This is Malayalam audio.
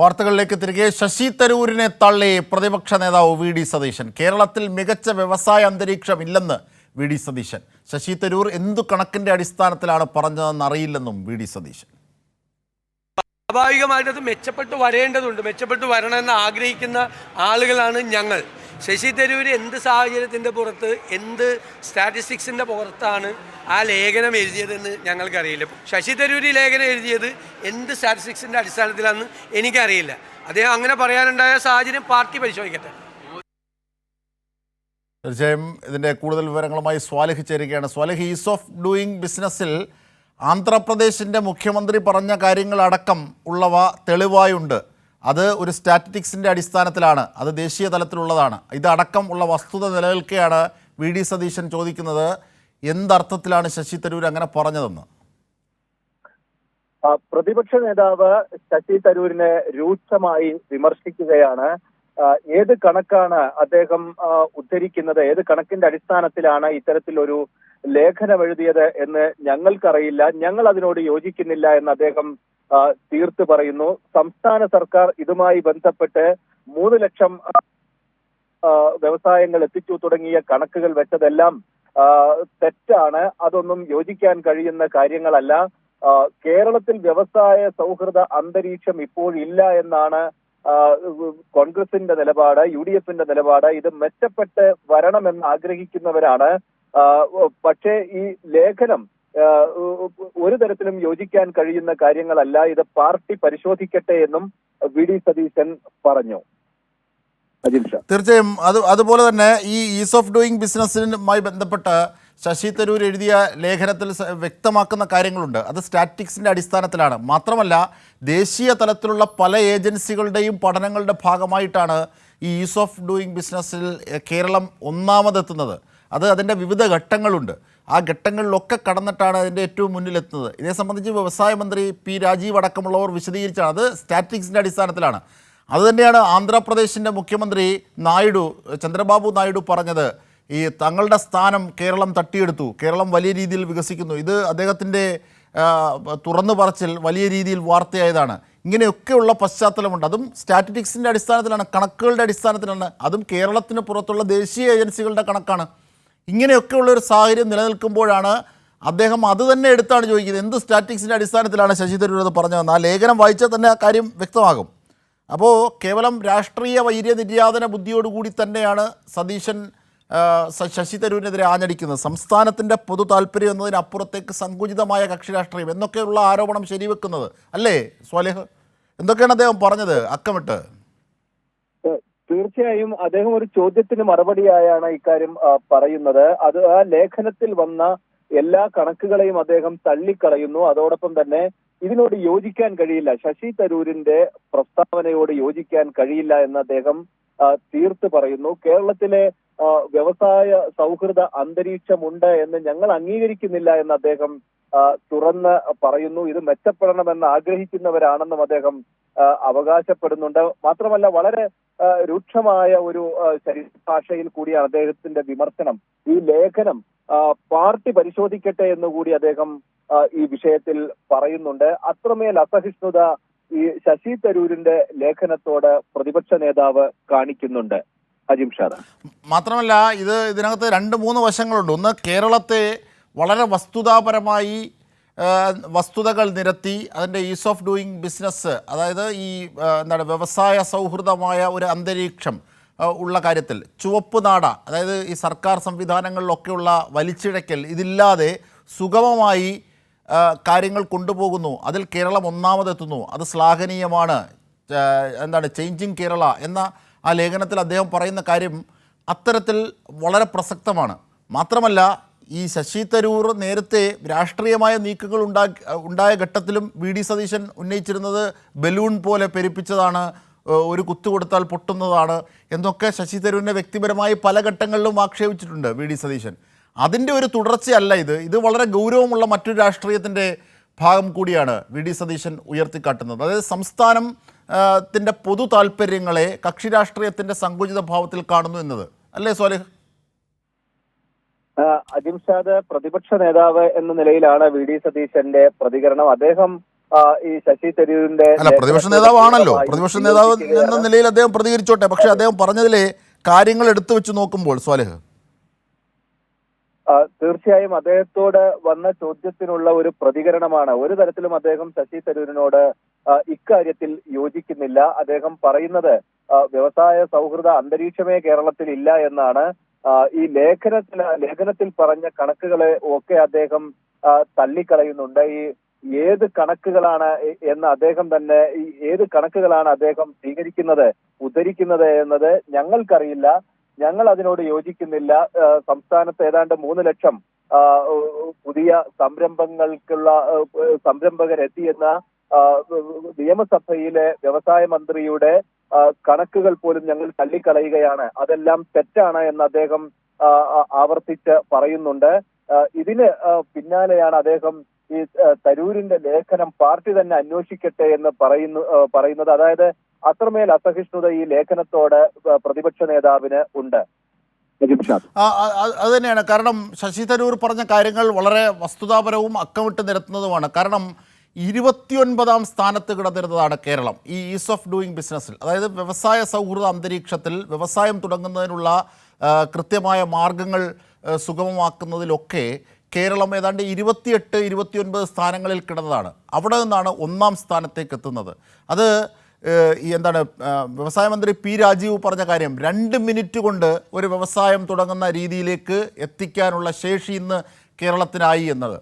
വാർത്തകളിലേക്ക് തിരികെ. ശശി തരൂരിനെ തള്ളി പ്രതിപക്ഷ നേതാവ് വി ഡി സതീശൻ. കേരളത്തിൽ മികച്ച വ്യവസായ അന്തരീക്ഷം ഇല്ലെന്ന് വി ഡി സതീശൻ. ശശി തരൂർ എന്തു കണക്കിന്റെ അടിസ്ഥാനത്തിലാണ് പറഞ്ഞതെന്ന് അറിയില്ലെന്നും വി ഡി സതീശൻ. സ്വാഭാവികമായിട്ട് അത് മെച്ചപ്പെട്ട് വരേണ്ടതുണ്ട്. മെച്ചപ്പെട്ട് വരണമെന്ന് ആഗ്രഹിക്കുന്ന ആളുകളാണ് ഞങ്ങൾ. ശശി തരൂർ എന്ത് സാഹചര്യത്തിന്റെ പുറത്ത് എന്ത് സ്റ്റാറ്റിസ്റ്റിക്സിന്റെ പുറത്താണ് ആ ലേഖനം എഴുതിയതെന്ന് ഞങ്ങൾക്കറിയില്ല. ശശി തരൂർ ഈ ലേഖനം എഴുതിയത് എന്ത് സ്റ്റാറ്റിസ്റ്റിക്സിന്റെ അടിസ്ഥാനത്തിലാണെന്ന് എനിക്കറിയില്ല. അദ്ദേഹം അങ്ങനെ പറയാനുണ്ടായ സാഹചര്യം പാർട്ടി പരിശോധിക്കട്ടെ. തീർച്ചയായും ഇതിന്റെ കൂടുതൽ വിവരങ്ങളുമായി സ്വാലിഹ് ചേരുകയാണ് സ്വാലിഹ് ഈസ് ഓഫ് ഡൂയിങ് ബിസിനസ്സിൽ ആന്ധ്രാപ്രദേശിന്റെ മുഖ്യമന്ത്രി പറഞ്ഞ കാര്യങ്ങളടക്കം ഉള്ളവ തെളിവായുണ്ട്. അത് ഒരു സ്റ്റാറ്റിസ്റ്റിക്സിന്റെ അടിസ്ഥാനത്തിലാണ് അത് ദേശീയ തലത്തിലുള്ളതാണ്. ഇതടക്കം ഉള്ള വസ്തുത നിലനിൽക്കെയാണ് വി ഡി സതീശൻ ചോദിക്കുന്നത് എന്തർത്ഥത്തിലാണ് ശശി തരൂർ അങ്ങനെ പറഞ്ഞതെന്ന്? പ്രതിപക്ഷ നേതാവ് ശശി തരൂരിനെ രൂക്ഷമായി വിമർശിക്കുകയാണ്. ഏത് കണക്കാണ് അദ്ദേഹം ഉദ്ധരിക്കുന്നത്? ഏത് കണക്കിന്റെ അടിസ്ഥാനത്തിലാണ് ഇത്തരത്തിലൊരു ലേഖനം എഴുതിയത് എന്ന് ഞങ്ങൾക്കറിയില്ല. ഞങ്ങൾ അതിനോട് യോജിക്കുന്നില്ല എന്ന് അദ്ദേഹം തീർത്ത് പറയുന്നു. സംസ്ഥാന സർക്കാർ ഇതുമായി ബന്ധപ്പെട്ട് മൂന്ന് ലക്ഷം വ്യവസായങ്ങൾ എത്തിച്ചു തുടങ്ങിയ കണക്കുകൾ വെച്ചതെല്ലാം തെറ്റാണ്. അതൊന്നും യോജിക്കാൻ കഴിയുന്ന കാര്യങ്ങളല്ല. കേരളത്തിൽ വ്യവസായ സൗഹൃദ അന്തരീക്ഷം ഇപ്പോഴില്ല എന്നാണ് കോൺഗ്രസിന്റെ നിലപാട് യു ഡി എഫിന്റെ നിലപാട്. ഇത് മെച്ചപ്പെട്ട് വരണമെന്ന് ആഗ്രഹിക്കുന്നവരാണ്. പക്ഷേ ഈ ലേഖനം ഒരു തരത്തിലും യോജിക്കാൻ കഴിയുന്ന കാര്യങ്ങളല്ല. ഇത് പാർട്ടി പരിശോധിക്കട്ടെ എന്നും വി ഡി സതീശൻ പറഞ്ഞു. തീർച്ചയായും. അത് അതുപോലെ തന്നെ ഈ ഈസ് ഓഫ് ഡൂയിങ് ബിസിനസ്സിനുമായി ബന്ധപ്പെട്ട് ശശി തരൂർ എഴുതിയ ലേഖനത്തിൽ വ്യക്തമാക്കുന്ന കാര്യങ്ങളുണ്ട്. അത് സ്റ്റാറ്റിക്സിന്റെ അടിസ്ഥാനത്തിലാണ്. മാത്രമല്ല ദേശീയ തലത്തിലുള്ള പല ഏജൻസികളുടെയും പഠനങ്ങളുടെ ഭാഗമായിട്ടാണ് ഈ ഈസ് ഓഫ് ഡൂയിങ് ബിസിനസ്സിൽ കേരളം ഒന്നാമതെത്തുന്നത്. അത് അതിന്റെ വിവിധ ഘട്ടങ്ങളുണ്ട്. ആ ഘട്ടങ്ങളിലൊക്കെ കടന്നിട്ടാണ് അതിന്റെ ഏറ്റവും മുന്നിലെത്തുന്നത്. ഇതേ സംബന്ധിച്ച് വ്യവസായ മന്ത്രി പി രാജീവ് അടക്കമുള്ളവർ വിശദീകരിച്ചാണ് അത് സ്റ്റാറ്റിക്സിന്റെ അടിസ്ഥാനത്തിലാണ്. അതുതന്നെയാണ് ആന്ധ്രാപ്രദേശിന്റെ മുഖ്യമന്ത്രി നായിഡു ചന്ദ്രബാബു നായിഡു പറഞ്ഞത് ഈ തങ്ങളുടെ സ്ഥാനം കേരളം തട്ടിയെടുത്തു കേരളം വലിയ രീതിയിൽ വികസിക്കുന്നു. ഇത് അദ്ദേഹത്തിന്റെ തുറന്നു പറച്ചിൽ വലിയ രീതിയിൽ വാർത്തയായതാണ്. ഇങ്ങനെയൊക്കെയുള്ള പശ്ചാത്തലമുണ്ട്. അതും സ്റ്റാറ്റിസ്റ്റിക്സിന്റെ അടിസ്ഥാനത്തിലാണ് കണക്കുകളുടെ അടിസ്ഥാനത്തിലാണ്. അതും കേരളത്തിന് പുറത്തുള്ള ദേശീയ ഏജൻസികളുടെ കണക്കാണ്. ഇങ്ങനെയൊക്കെയുള്ള ഒരു സാഹചര്യം നിലനിൽക്കുമ്പോഴാണ് അദ്ദേഹം അത് തന്നെ എടുത്താണ് ചോദിക്കുന്നത്. എന്ത് സ്റ്റാറ്റിക്സിന്റെ അടിസ്ഥാനത്തിലാണ് ശശി തരൂർ അത് പറഞ്ഞതെന്ന് ആ ലേഖനം വായിച്ചാൽ തന്നെ ആ കാര്യം വ്യക്തമാകും. അപ്പോൾ കേവലം രാഷ്ട്രീയ വൈര്യ നിര്യാതന ബുദ്ധിയോടുകൂടി തന്നെയാണ് സതീശൻ ശശി തരൂരിനെതിരെ ആഞ്ഞടിക്കുന്നത്. സംസ്ഥാനത്തിന്റെ പൊതു താല്പര്യം എന്നതിനപ്പുറത്തേക്ക് സങ്കുചിതമായ കക്ഷി രാഷ്ട്രീയം എന്നൊക്കെയുള്ള ആരോപണം ശരിവെക്കുന്നത് അല്ലേ സ്വാലേഹ്? എന്തൊക്കെയാണ് അദ്ദേഹം പറഞ്ഞത്? അക്കമിട്ട്. തീർച്ചയായും അദ്ദേഹം ഒരു ചോദ്യത്തിന് മറുപടിയായാണ് ഇക്കാര്യം പറയുന്നത്. അത് ആ ലേഖനത്തിൽ വന്ന എല്ലാ കണക്കുകളെയും അദ്ദേഹം തള്ളിക്കളയുന്നു. അതോടൊപ്പം തന്നെ ഇതിനോട് യോജിക്കാൻ കഴിയില്ല. ശശി തരൂരിന്റെ പ്രസ്താവനയോട് യോജിക്കാൻ കഴിയില്ല എന്ന് അദ്ദേഹം തീർത്ത് പറയുന്നു. കേരളത്തിലെ വ്യവസായ സൗഹൃദ അന്തരീക്ഷമുണ്ട് എന്ന് ഞങ്ങൾ അംഗീകരിക്കുന്നില്ല എന്ന് അദ്ദേഹം തുറന്ന് പറയുന്നു. ഇത് മെച്ചപ്പെടണമെന്ന് ആഗ്രഹിക്കുന്നവരാണെന്നും അദ്ദേഹം അവകാശപ്പെടുന്നുണ്ട്. മാത്രമല്ല വളരെ രൂക്ഷമായ ഒരു ശരീരഭാഷയിൽ കൂടിയാണ് അദ്ദേഹത്തിന്റെ വിമർശനം. ഈ ലേഖനം പാർട്ടി പരിശോധിക്കട്ടെ എന്ന് കൂടി അദ്ദേഹം ഈ വിഷയത്തിൽ പറയുന്നുണ്ട്. അത്രമേൽ അസഹിഷ്ണുത ഈ ശശി തരൂരിന്റെ ലേഖനത്തോട് പ്രതിപക്ഷ നേതാവ് കാണിക്കുന്നുണ്ട്. അജിം മാത്രമല്ല ഇത് ഇതിനകത്ത് രണ്ട് മൂന്ന് വശങ്ങളുണ്ട്. ഒന്ന് കേരളത്തെ വളരെ വസ്തുതാപരമായി വസ്തുതകൾ നിരത്തി അതിന്റെ ഈസ് ഓഫ് ഡൂയിങ് ബിസിനസ് അതായത് ഈ എന്താണ് വ്യവസായ സൗഹൃദമായ ഒരു അന്തരീക്ഷം ഉള്ള കാര്യത്തിൽ. ചുവപ്പ് നാട അതായത് ഈ സർക്കാർ സംവിധാനങ്ങളിലൊക്കെയുള്ള വലിച്ചിഴക്കൽ ഇതില്ലാതെ സുഗമമായി കാര്യങ്ങൾ കൊണ്ടുപോകുന്നു. അതിൽ കേരളം ഒന്നാമതെത്തുന്നു. അത് ശ്ലാഘനീയമാണ്. എന്താണ് ചേഞ്ചിങ് കേരള എന്ന ആ ലേഖനത്തിൽ അദ്ദേഹം പറയുന്ന കാര്യം അത്തരത്തിൽ വളരെ പ്രസക്തമാണ്. മാത്രമല്ല ഈ ശശി തരൂർ നേരത്തെ രാഷ്ട്രീയമായ നീക്കങ്ങൾ ഉണ്ടാ ഉണ്ടായ ഘട്ടത്തിലും വി ഡി സതീശൻ ഉന്നയിച്ചിരുന്നത് ബലൂൺ പോലെ പെരുപ്പിച്ചതാണ് ഒരു കുത്തു കൊടുത്താൽ പൊട്ടുന്നതാണ് എന്നൊക്കെ ശശി തരൂരിനെ വ്യക്തിപരമായി പല ഘട്ടങ്ങളിലും ആക്ഷേപിച്ചിട്ടുണ്ട് വി ഡി സതീശൻ. അതിന്റെ ഒരു തുടർച്ചയല്ല ഇത്. ഇത് വളരെ ഗൗരവമുള്ള മറ്റൊരു രാഷ്ട്രീയത്തിന്റെ ഭാഗം കൂടിയാണ് വി ഡി സതീശൻ ഉയർത്തിക്കാട്ടുന്നത്. അതായത് സംസ്ഥാനം ത്തിന്റെ പൊതു താല്പര്യങ്ങളെ കക്ഷി രാഷ്ട്രീയത്തിന്റെ സങ്കുചിത ഭാവത്തിൽ കാണുന്നു എന്നത്. അല്ലേ സോലിഹ്? അജിംഷാദ് പ്രതിപക്ഷ നേതാവ് എന്ന നിലയിലാണ് വി ഡി സതീശന്റെ പ്രതികരണം. അദ്ദേഹം ഈ ശശി തരൂരിന്റെ അല്ല പ്രതിപക്ഷ നേതാവാണല്ലോ. പ്രതിപക്ഷ നേതാവ് എന്ന നിലയിൽ അദ്ദേഹം പ്രതികരിച്ചോട്ടെ. പക്ഷെ അദ്ദേഹം പറഞ്ഞതിലെ കാര്യങ്ങൾ എടുത്തു വെച്ച് നോക്കുമ്പോൾ സ്വാലഹ്. തീർച്ചയായും അദ്ദേഹത്തോട് വന്ന ചോദ്യത്തിനുള്ള ഒരു പ്രതികരണമാണ്. ഒരു തരത്തിലും അദ്ദേഹം ശശി തരൂരിനോട് ഇക്കാര്യത്തിൽ യോജിക്കുന്നില്ല. അദ്ദേഹം പറയുന്നത് വ്യവസായ സൗഹൃദ അന്തരീക്ഷമേ കേരളത്തിൽ ഇല്ല എന്നാണ്. ഈ ലേഖനത്തിൽ ലേഖനത്തിൽ പറഞ്ഞ കണക്കുകളെ ഒക്കെ അദ്ദേഹം തള്ളിക്കളയുന്നുണ്ട്. ഈ ഏത് കണക്കുകളാണ് എന്ന് അദ്ദേഹം തന്നെ ഈ ഏത് കണക്കുകളാണ് അദ്ദേഹം സ്വീകരിക്കുന്നത് ഉദ്ധരിക്കുന്നത് എന്നത് ഞങ്ങൾക്കറിയില്ല. ഞങ്ങൾ അതിനോട് യോജിക്കുന്നില്ല. സംസ്ഥാനത്ത് ഏതാണ്ട് മൂന്ന് ലക്ഷം പുതിയ സംരംഭങ്ങൾക്കുള്ള സംരംഭകരെത്തിയെന്ന നിയമസഭയിലെ വ്യവസായ മന്ത്രിയുടെ കണക്കുകൾ പോലും ഞങ്ങൾ തള്ളിക്കളയുകയാണ്. അതെല്ലാം തെറ്റാണ് എന്ന് അദ്ദേഹം ആവർത്തിച്ച് പറയുന്നുണ്ട്. ഇതിന് പിന്നാലെയാണ് അദ്ദേഹം ഈ തരൂരിന്റെ ലേഖനം പാർട്ടി തന്നെ അന്വേഷിക്കട്ടെ എന്ന് പറയുന്നു പറയുന്നത്. അതായത് അത്രമേൽ അസഹിഷ്ണുത ഈ ലേഖനത്തോട് പ്രതിപക്ഷ നേതാവിന് ഉണ്ട്. അത് തന്നെയാണ്. കാരണം ശശി തരൂർ പറഞ്ഞ കാര്യങ്ങൾ വളരെ വസ്തുതാപരവും അക്കമിട്ട് നിരത്തുന്നതുമാണ്. കാരണം ഇരുപത്തിയൊൻപതാം സ്ഥാനത്ത് കിടന്നിരുന്നതാണ് കേരളം. ഈ ഈസ് ഓഫ് ഡൂയിങ് ബിസിനസ്സിൽ അതായത് വ്യവസായ സൗഹൃദ അന്തരീക്ഷത്തിൽ വ്യവസായം തുടങ്ങുന്നതിനുള്ള കൃത്യമായ മാർഗങ്ങൾ സുഗമമാക്കുന്നതിലൊക്കെ കേരളം ഏതാണ്ട് ഇരുപത്തിയെട്ട് ഇരുപത്തിയൊൻപത് സ്ഥാനങ്ങളിൽ കിടന്നതാണ്. അവിടെ നിന്നാണ് ഒന്നാം സ്ഥാനത്തേക്ക് എത്തുന്നത്. അത് ഈ എന്താണ് വ്യവസായ മന്ത്രി പി രാജീവ് പറഞ്ഞ കാര്യം രണ്ട് മിനിറ്റ് കൊണ്ട് ഒരു വ്യവസായം തുടങ്ങുന്ന രീതിയിലേക്ക് എത്തിക്കാനുള്ള ശേഷി ഇന്ന് കേരളത്തിനായി എന്നത്.